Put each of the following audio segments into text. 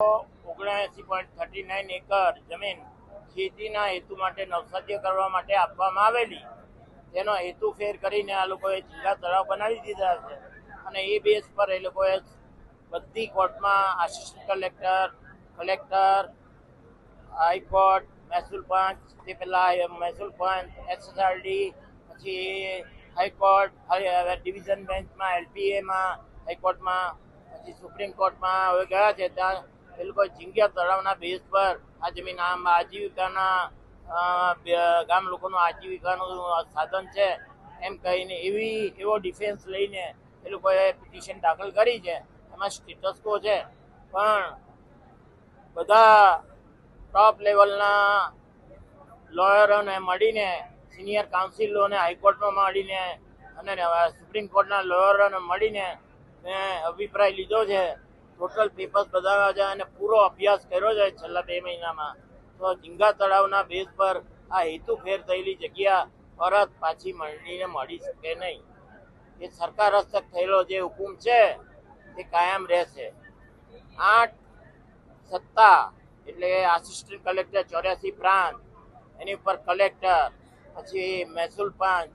ઓગણએંસી point thirty nine acre જમીન ખેતીના હેતુ માટે નવસાધ્ય કરવા માટે આપવામાં આવેલી. તેનો હેતુ ફેર કરીને આ લોકોએ જિલ્લા તળાવ બનાવી દીધા છે અને એ બેઝ પર એ લોકોએ બધી કોર્ટમાં આસિસ્ટન્ટ કલેક્ટર કલેક્ટર, હાઈકોર્ટ, મહેસૂલ પંચ, તે પહેલાં મહેસૂલ પંચ, એસએસઆરડી, પછી હાઈકોર્ટ ડિવિઝન બેન્ચમાં, એલપીએમાં, હાઈકોર્ટમાં, પછી સુપ્રીમ કોર્ટમાં હવે ગયા છે. ત્યાં એ લોકો ઝીંગિયા તળાવના બેઝ પર. આ જમીન આમ આજીવિકાના ગામ લોકોનું આજીવિકાનું સાધન છે. એમ કહીને એવી, એવો ડિફેન્સ લઈને એ લોકોએ પિટિશન દાખલ કરી છે. એમાં સ્ટેટસ કો છે. પણ બધા ટોપ લેવલના લોયરોને મળીને સિનિયર કાઉન્સિલોને હાઈકોર્ટમાં મળીને અને સુપ્રીમ કોર્ટના લોયરોને મળીને, મેં અભિપ્રાય લીધો છે. ટોટલ પેપર્સ બતાવ્યા છે અને પૂરો અભ્યાસ કર્યો છે છેલ્લા બે મહિનામાં. તો ઝીંગા તળાવના બેઝ પર આ હેતુ ફેર થયેલી જગ્યા પરત પાછી મળીને મળી શકે નહીં. એ સરકાર હસ્તક થયેલો જે હુકુમ છે તે કાયમ રહેશે. આઠ સત્તા એટલે આસિસ્ટન્ટ કલેક્ટર ચોર્યાસી પ્રાંત, એની ઉપર કલેક્ટર પછી મહેસૂલ પાંચ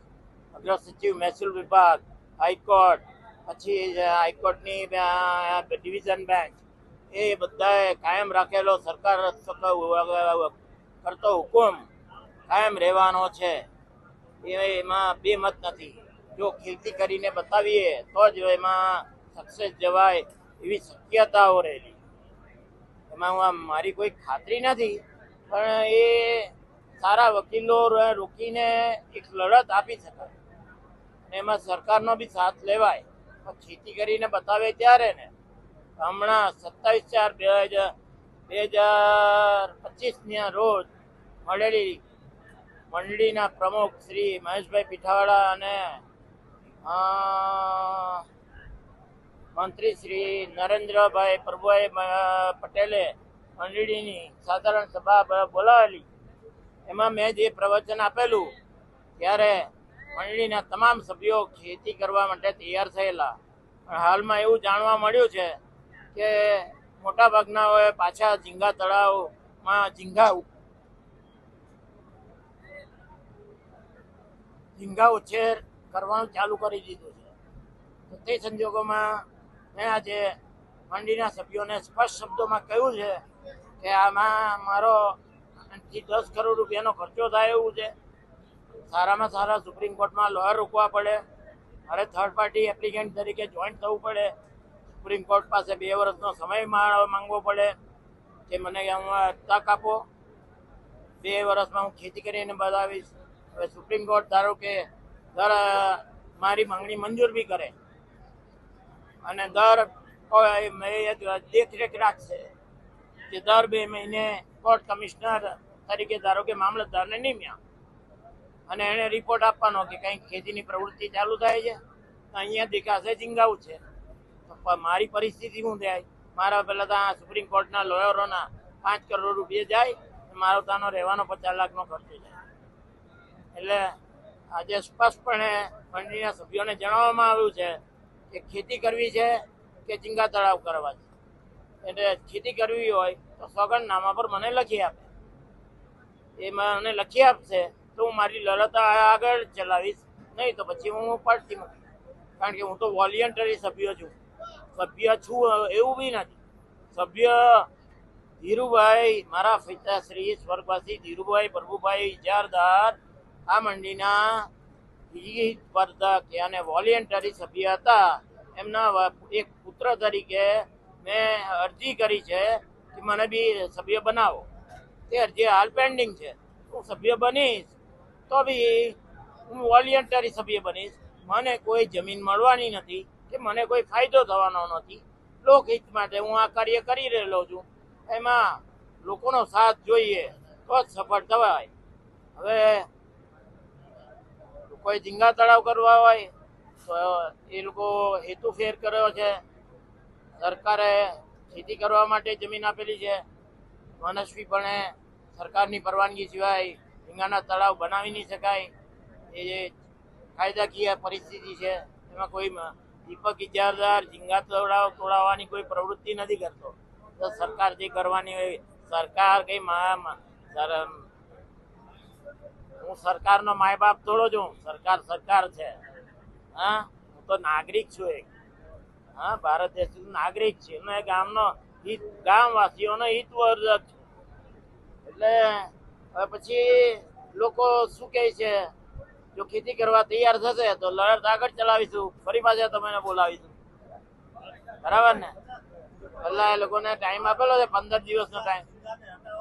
અગ્ર સચિવ મહેસૂલ વિભાગ હાઈકોર્ટ પછી હાઈકોર્ટની ડિવિઝન બેન્ચ, એ બધાએ કાયમ રાખેલો સરકાર કરતો હુકુમ કાયમ રહેવાનો છે. એમાં બે મત નથી. જો ખેતી કરીને બતાવીએ, તો જ એમાં સક્સેસ જવાય એવી શક્યતાઓ રહેલી. એમાં હું મારી કોઈ ખાતરી નથી, પણ એ સારા વકીલો રોકીને એક લડત આપી શકાય. એમાં સરકારનો બી સાથ લેવાય. ખેતી કરીને બતાવે ત્યારે ને, હમણાં સત્તાવીસ ચાર બે હજાર બે હજાર પચીસના રોજ મળેલી મંડળીના પ્રમુખ શ્રી મહેશભાઈ પીઠાવાડા અને મંત્રી શ્રી નરેન્દ્રભાઈ પ્રભુભાઈ પટેલે મંડળીની સાધારણ સભા બોલાવેલી. એમાં મેં જે પ્રવચન આપેલું, ત્યારે મંડળીના તમામ સભ્યો ખેતી કરવા માટે તૈયાર થયેલા. પણ હાલમાં એવું જાણવા મળ્યું છે કે મોટા ભાગનાઓએ પાછા ઝીંગા તળાવમાં ઝીંગા ઝીંગા ઉછેર કરવાનું ચાલુ કરી દીધું છે. તો તે સંજોગોમાં મેં આજે મંડીના સભ્યોને સ્પષ્ટ શબ્દોમાં કહ્યું છે કે આમાં મારો આઠથી દસ કરોડ રૂપિયાનો ખર્ચો થાય એવું છે. સારામાં સારા સુપ્રીમ કોર્ટમાં લોયર રોકવા પડે. મારે થર્ડ પાર્ટી એપ્લિકન્ટ તરીકે જોઈન્ટ થવું પડે. સુપ્રીમ કોર્ટ પાસે બે વર્ષનો સમય માંગવો પડે. કે મને તક આપો. બે વર્ષમાં હું ખેતી કરીને બતાવીશ. હવે સુપ્રીમ કોર્ટ ધારો કે દર, મારી માંગણી મંજૂર બી કરે. અને દર દેખરેખ રાખશે કે દર બે મહિને કોર્ટ કમિશનર તરીકે ધારો કે મામલતદારને નિમ્યા. અને એને રિપોર્ટ આપવાનો કે કંઈક ખેતીની પ્રવૃત્તિ ચાલુ થાય છે અહીંયા દેખાશે ઝીંગાવું છે. મારી પરિસ્થિતિ શું થાય? મારા પહેલાં તો આ સુપ્રીમ કોર્ટના લોયરોના પાંચ કરોડ રૂપિયા જાય મારો ત્યાંનો રહેવાનો પચાસ લાખનો ખર્ચો જાય. એટલે આજે સ્પષ્ટપણે મંડળીના સભ્યોને જણાવવામાં આવ્યું છે કે ખેતી કરવી છે કે ઝીંગા તળાવ કરવા છે? એટલે ખેતી કરવી હોય તો સોગંદનામા પર મને લખી આપે. એ મને લખી આપશે તો હું મારી લડત આગળ ચલાવીશ. નહીં તો પછી હું પડતી મૂકીશ કારણ કે હું તો વોલિયન્ટરી સભ્ય છું. સભ્ય છું એવું બી નથી. સભ્ય ધીરુભાઈ, મારા પિતાશ્રી સ્વર્ગવાસી ધીરુભાઈ પ્રભુભાઈ ઇજારદાર આ મંડીના બીજી સ્પર્ધક અને વોલિયન્ટરી સભ્ય હતા. એમના એક પુત્ર તરીકે મેં અરજી કરી છે કે મને બી સભ્ય બનાવો. તે અરજી હાલ પેન્ડિંગ છે. હું સભ્ય બનીશ. તો બી હું વોલિયન્ટરી સભ્ય બનીશ. મને કોઈ જમીન મળવાની નથી કે મને કોઈ ફાયદો થવાનો નથી. લોકહિત માટે હું આ કાર્ય કરી રહેલો છું. એમાં લોકોનો સાથ જોઈએ તો જ સફળ થવાય. હવે કોઈ ઝીંગા તળાવ કરવા હોય તો એ લોકો હેતુ ફેર કર્યો છે. સરકારે ખેતી કરવા માટે જમીન આપેલી છે. મનસ્વીપણે સરકારની પરવાનગી સિવાય ઝીંગાના તળાવ બનાવી નહીં શકાય. એ જે કાયદાકીય પરિસ્થિતિ છે, એમાં કોઈ દીપક ઇજારદાર ઝીંગા તળાવ તોડાવવાની કોઈ પ્રવૃત્તિ નથી કરતો. તો સરકાર જે કરવાની હોય, સરકાર કઈ હું સરકારનો માય બાપ થોડો છું. સરકાર સરકાર છે. હા, હું તો નાગરિક છું એક. હા, ભારત દેશ નાગરિક છે. ગામનો હિત, ગામવાસીઓનો હિતવર્ધક છું. એટલે પછી લોકો શું કહે છે? જો ખેતી કરવા તૈયાર થશે તો લડત આગળ ચલાવીશું. ફરી પાછા તમને બોલાવીશું. બરાબર ને? એટલે એ લોકોને ટાઈમ આપેલો છે, પંદર દિવસનો ટાઈમ